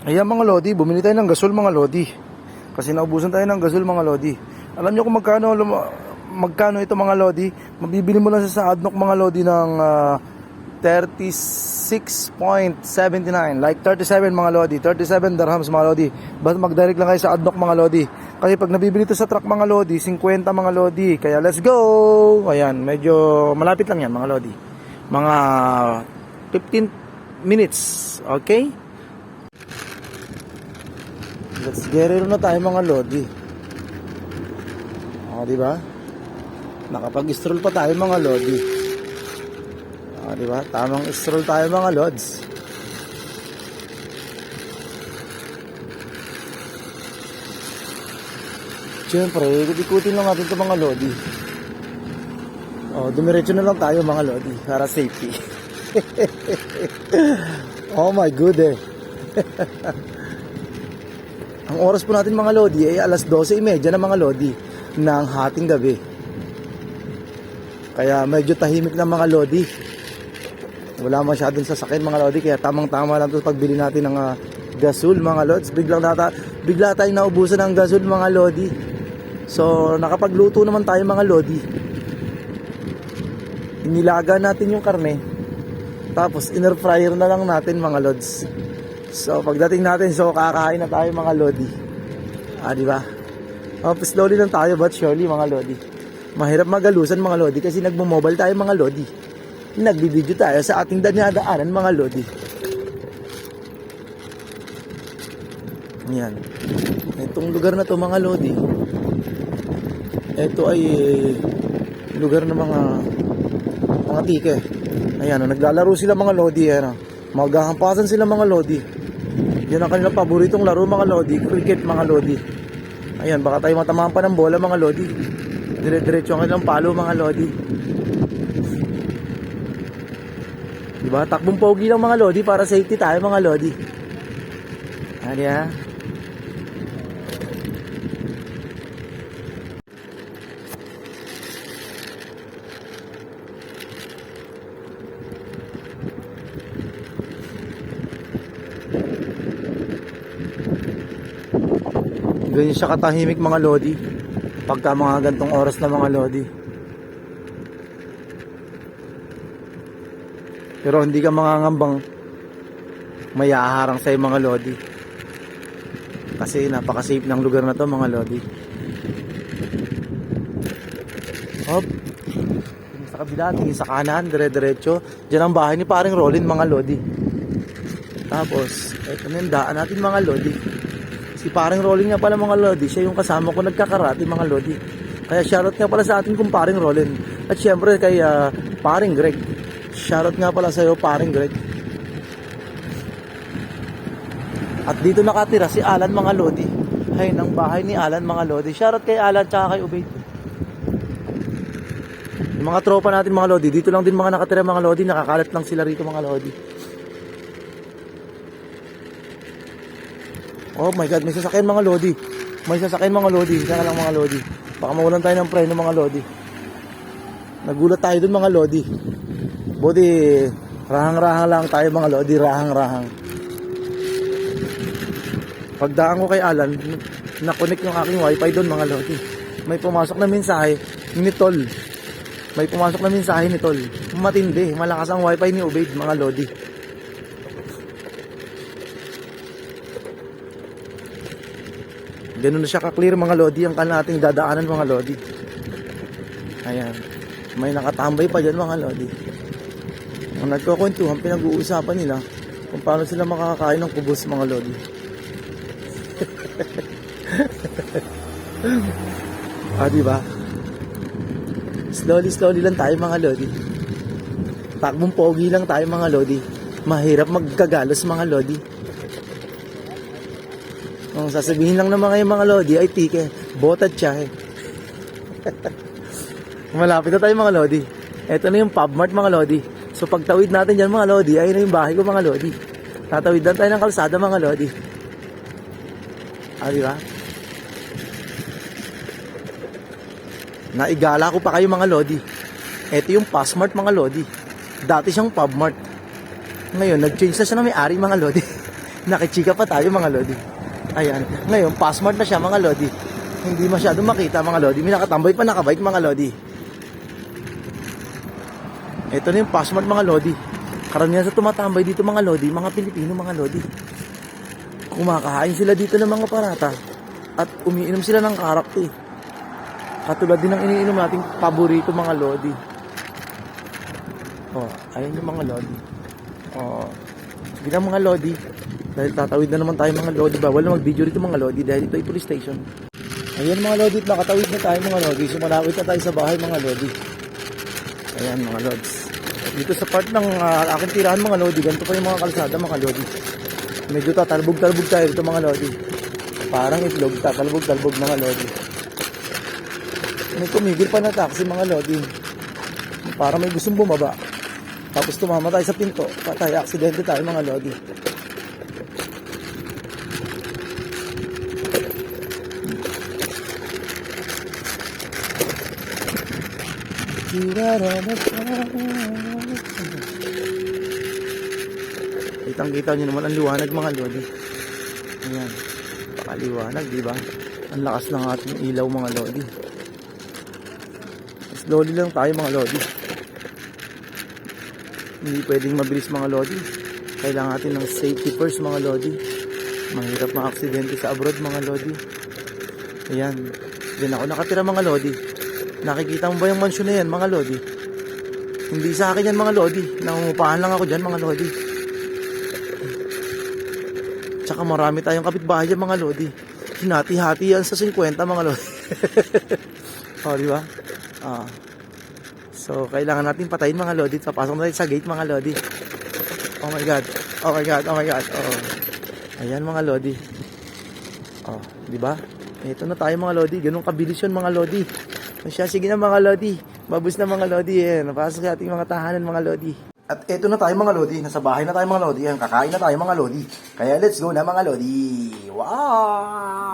Ayan mga Lodi, bumili tayo ng gasol mga Lodi. Kasi naubusan tayo ng gasol mga Lodi. Alam nyo kung magkano, magkano ito mga Lodi? Mabibili mo lang sa Adnok mga Lodi ng ah, 36.79. Like 37 mga Lodi. 37 dirhams mga Lodi. Basta mag-direct lang kayo sa Adnok mga Lodi. Kasi pag nabibili ito sa truck mga Lodi, 50 mga Lodi. Kaya let's go! Ayan, medyo malapit lang yan mga Lodi. Mga 15 minutes. Okay? Let's it na tayo mga Lodi. O, di ba? Nakapag-stroll pa tayo mga Lodi. O, di ba? Tamang stroll tayo mga Lods. Siyempre, ikut-ikutin lang natin ito mga Lodi. O, dumiretso na lang tayo mga Lodi para safety. oh my good eh. Ang oras po natin mga Lodi ay alas 12.30 na mga Lodi ng hating gabi. Kaya medyo tahimik na mga Lodi. Wala masyadong sasakyan mga Lodi kaya tamang-tama lang to pagbili natin ng ah, gasol mga Lods. Biglang data, bigla tayong naubusan ng gasol mga Lodi. So nakapagluto naman tayo mga Lodi. Inilaga natin yung karne. Tapos inner fryer na lang natin mga Lods. So pagdating natin, so kakain na tayo mga Lodi. Ah, di ba? Oh, slowly lang tayo but surely mga Lodi. Mahirap magalusan mga Lodi kasi nagmo-mobile tayo mga Lodi. Nagbibideo tayo sa ating dinadaanan mga Lodi. Yan. Itong lugar na to mga Lodi. Ito ay lugar ng mga mga tike. Ayan, oh, naglalaro sila mga Lodi. Ayan, oh. Maghahampasan sila mga Lodi. Yan ang kanilang paboritong laro mga Lodi. Cricket mga Lodi. Ayan, baka tayo matamaan pa ng bola mga Lodi. Dire-diretso ang kanilang palo mga Lodi. Diba? Takbong pogi lang mga Lodi para safety tayo mga Lodi. Ano yan? Ganyan siya katahimik mga Lodi. Pagka mga gantong oras na mga Lodi. Pero hindi ka mangangambang may aharang sa'yo mga Lodi. Kasi napaka-safe ng lugar na to mga Lodi. Hop. Sa kabila, tingin sa kanan, dire-diretso. Diyan ang bahay ni paring Rolin mga Lodi. Tapos, eto na yung daan natin mga Lodi. Si paring Rolin nga pala mga Lodi, siya yung kasama ko nagkakarate mga Lodi. Kaya shoutout nga pala sa atin kung paring Rolin. At syempre kay ah, paring Greg. Shoutout nga pala sa iyo paring Greg. At dito nakatira si Alan mga Lodi. Ay, ng bahay ni Alan mga Lodi. Shoutout kay Alan tsaka kay Ubayd. Yung mga tropa natin mga Lodi, dito lang din mga nakatira mga Lodi, nakakalat lang sila rito mga Lodi. Oh my god, may sasakyan mga Lodi. May sasakyan mga Lodi. Kaya lang mga Lodi. Baka mawalan tayo ng preno mga Lodi. Nagulat tayo dun mga Lodi. Buti, rahang-rahang lang tayo mga Lodi. Rahang-rahang. Pagdaan ko kay Alan, nakonect yung aking wifi doon mga Lodi. May pumasok na mensahe ni Tol. May pumasok na mensahe ni Tol. Matindi, malakas ang wifi ni Ubaid mga Lodi. Ganun na siya ka-clear mga Lodi ang kan nating dadaanan mga Lodi. Ayan. May nakatambay pa dyan mga Lodi. Ang nagkakwentuhan, pinag-uusapan nila kung paano sila makakakain ng kubos mga Lodi. ah, di ba? Slowly, slowly lang tayo mga Lodi. Takbong pogi lang tayo mga Lodi. Mahirap magkagalos mga Lodi. Ang sasabihin lang ng mga yung mga Lodi ay tike, botad siya eh. Malapit na tayo mga Lodi. Ito na yung PubMart mga Lodi. So pagtawid natin dyan mga Lodi, ayun na yung bahay ko mga Lodi. Tatawid lang tayo ng kalsada mga Lodi. Ah, ba? Naigala ko pa kayo mga Lodi. Ito yung Passmart mga Lodi. Dati siyang PubMart. Ngayon, nag-change na siya na may-ari mga Lodi. Nakichika pa tayo mga Lodi. Ayan. Ngayon, passmart na siya mga Lodi. Hindi masyado makita mga Lodi. May nakatambay pa nakabike mga Lodi. Ito na yung passmart mga Lodi. Karamihan sa tumatambay dito mga Lodi, mga Pilipino mga Lodi. Kumakain sila dito ng mga parata at umiinom sila ng karakti. Katulad din ng iniinom nating paborito mga Lodi. Oh, ayun yung mga Lodi. Oh, sige mga Lodi. Dahil tatawid na naman tayo mga Lodi. Bawal na mag-video rito mga Lodi dahil ito ay police station. Ayan mga Lodi, nakatawid na tayo mga Lodi. Sumalawit na tayo sa bahay mga Lodi. Ayan mga Lods. Dito sa part ng ah, aking tirahan mga Lodi, ganito pa yung mga kalsada mga Lodi. Medyo tatalbog-talbog tayo dito mga Lodi. Parang itlog, tatalbog-talbog mga Lodi. May tumigil pa na taxi mga Lodi. Para may gustong bumaba. Tapos tumama tayo sa pinto. Patay, aksidente tayo mga Lodi. Kitang kita nyo naman ang liwanag mga Lodi. Ayan. Pakaliwanag, di ba? Ang lakas ng ating ilaw mga Lodi. Slowly lang tayo mga Lodi. Hindi pwedeng mabilis mga Lodi. Kailangan natin ng safety first mga Lodi. Mahirap mga aksidente sa abroad mga Lodi. Ayan. Diyan ako nakatira mga Lodi. Nakikita mo ba yung mansion na yan mga Lodi? Hindi sa akin yan mga Lodi. Nangungupahan lang ako dyan mga Lodi. Tsaka marami tayong kapitbahay dyan mga Lodi. Hinati-hati yan sa 50 mga Lodi. o, di ba? Ah. So, kailangan natin patayin mga Lodi. Papasok na tayo sa gate mga Lodi. Oh my God. Oh my God. Oh my God. Oh. Ayan mga Lodi. Oh, di ba? Ito na tayo mga Lodi. Ganun kabilis yun mga Lodi. Siya, sige na mga Lodi. Mabus na mga Lodi. Eh. Napasok sa ating mga tahanan mga Lodi. At eto na tayo mga Lodi. Nasa bahay na tayo mga Lodi. Kakain na tayo mga Lodi. Kaya let's go na mga Lodi. Wow!